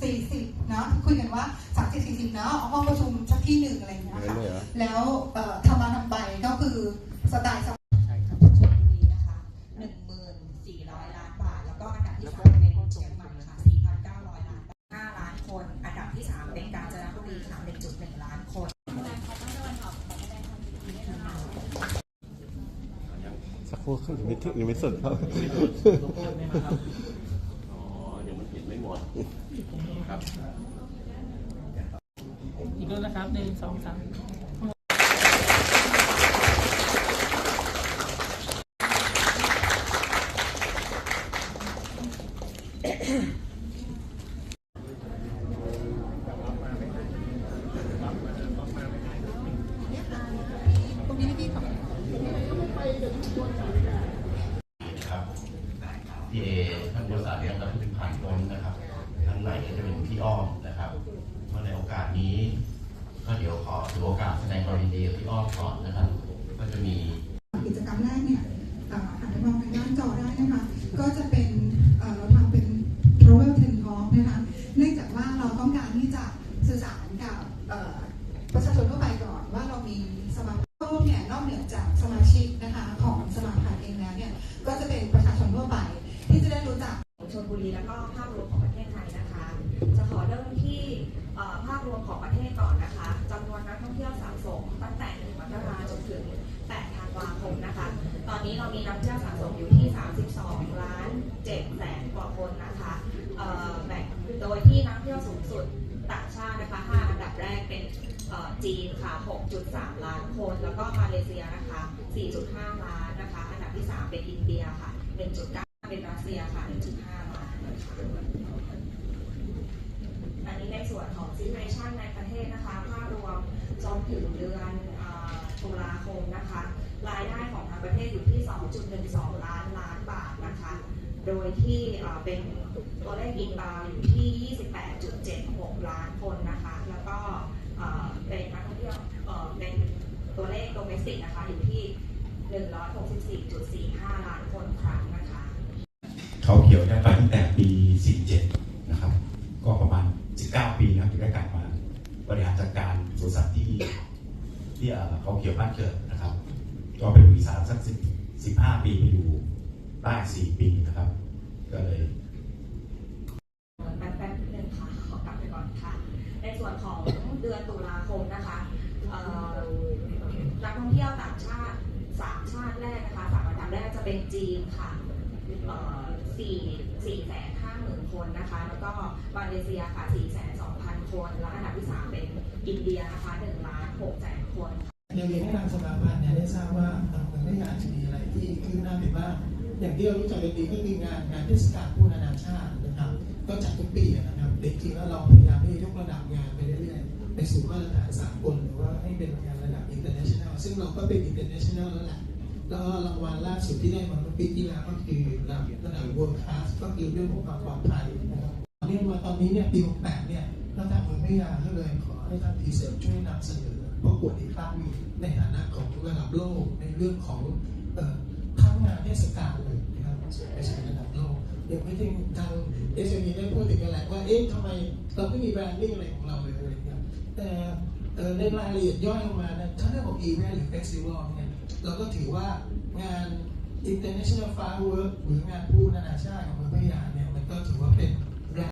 สี่สิบเนาะคุยกันว่าสามสิบสี่สิบเนาะเอาห้องประชุมสักที่หนึ่งอะไรอย่างเงี้ยค่ะเลยเหรอแล้วเอ่อทำมาทำไปก็คือสไตล์สใช่ครับชลบุรีนะคะ14,400ล้านบาท แล้วก็อันดับที่สามเป็นเชียงใหม่ค่ะ4,900ล้านบาท5ล้านคน อันดับที่สามเป็นกาญจนบุรีค่ะ1.1ล้านคนสักครู่ยังไม่ถึงยังไม่สุดครับ ครับอีกรูปนะครับหนึ่งสองสามตรงนี้ให้พี่ก่อนครับพี่เอท่านบริษัทเรียนรับผู้ผ่านพ้นนะครับท่านไหนก็จะเป็นพี่อ้อ มนะครับเมื่อในโอกาสนี้ ก็เดี๋ยวขอถือโอกาสแสดงความยินดีกับพี่อ้อมก่อนนะครับ ก็จะมีกิจกรรมแรกเนี่ยอ่อหันไปมองทางด้านจอได้นะคะ ก็จะเป็นเราทำเป็น travel ten talk นะคะ เนื่องจากว่าเราต้องการที่จะสื่อสารกับประชาชนทั่วไปก่อนว่าเรามีสมา ท่องเที่ยวสะสมตั้งแต่1มกราจนถึง8ธันวาคมนะคะ ตอนนี้เรามีนักท่องเที่ยวสะสมอยู่ที่ 32 ล้าน7แสนกว่าคนนะคะแบ่งโดยที่นักท่องเที่ยวสูงสุดต่างชาตินะคะ5อันดับแรกเป็นจีนค่ะ 6.3 ล้านคน แล้วก็มาเลเซียนะคะ 4.5 ล้านนะคะ อันดับที่ 3 เป็นอินเดียค่ะ 1.9 เป็นรัสเซียค่ะ 1.5 ล้านนะคะอันนี้ในส่วนของซิเ a ชันในประเท ศนะคะภาพรวมจนถึงเดือนตุลาคมนะคะ รายได้ของทางประเทศอยู่ที่ 2.12 ล้านล้านบาทนะคะ โดยที่เป็นตัวเลขอินบาวอยู่ที่ 28.76 ล้านคนนะคะ แล้วก็เป็นนักท่องเที่ยวเป็นตัวเลขโดเมสติกนะคะอยู่ที่ 164.45 ล้านคนครั้งนะคะ เขาเขียวได้ไปตั้งแต่ปี 47 นะครับ ก็ประมาณ 19 ปีนะครับถึงได้กลับมา บริหารจัดการสวนสัตว์ที่ที่เขาเขียวบ้านเกิดนะครับ ก็ไปดูอีสานสัก10 15ปีไปดูใต้4ปีนะครับ ก็เลยแป๊บแป๊บนึงค่ะขอกลับไปก่อนค่ะ ในส่วนของเดือนตุลาคมนะคะเอ่อนักท่องเที่ยวต่างชาติสามชาติแรกนะคะสามอันดับแรกจะเป็นจีนค่ะสี่สี่แสนห้าหมื่นคนนะคะ แล้วก็มาเลเซียค่ะสี่แสน คนแล้วอันดับที่สามเป็นอินเดียนะคะหนึ่งล้านหกแสนคนเรียนเรียนให้ทางสมาพันธ์เนี่ยได้ทราบว่าทางเมืองได้งานจะมีอะไรที่ขึ้นหน้าไปบ้างอย่างที่เรารู้จักกันดีก็คืองานงานเทศกาลผู้นานาชาตินะครับ ก็จัดทุกปีนะครับจริงๆแล้วเราพยายามที่จะยกระดับงานไปเรื่อยๆไปสู่มาตรฐานสากลหรือว่าให้เป็นงานระดับ international ซึ่งเราก็เป็น international แล้วแหละ ก็รางวัลล่าสุดที่ได้มาเมื่อปีที่แล้วก็คือระดับระดับ world class ก็คือเรื่องของความปลอดภัยนะครับเรียกว่าตอนนี้เนี่ยปี68เนี่ยเราทางเมืองไม่ยาก็เลยขอให้ทางทีเซลช่วยนำเสนอประกวดอีกครั้งในฐานะของระดับโลกในเรื่องของเอ่อทั้งงานเทศกาลเลยนะครับไปสู่ระดับโลกเดี๋ยวไม่ถึงทางเอสเอ็มได้พูดถึงกันแหละว่าเอ๊ะทำไมเราไม่มีแบรนดิ้งอะไรของเราเลยอะไรอย่างเงี้ยแต่เอ่อในรายละเอียดย่อยลงมาเนี่ยถ้าเรื่องของอีเวนต์หรือเฟสติวัลเนี่ย เราก็ถือว่างาน International Firework หรืองานผู้นานาชาติของเมืองพัทยาเนี่ยมันก็ถือว่าเป็น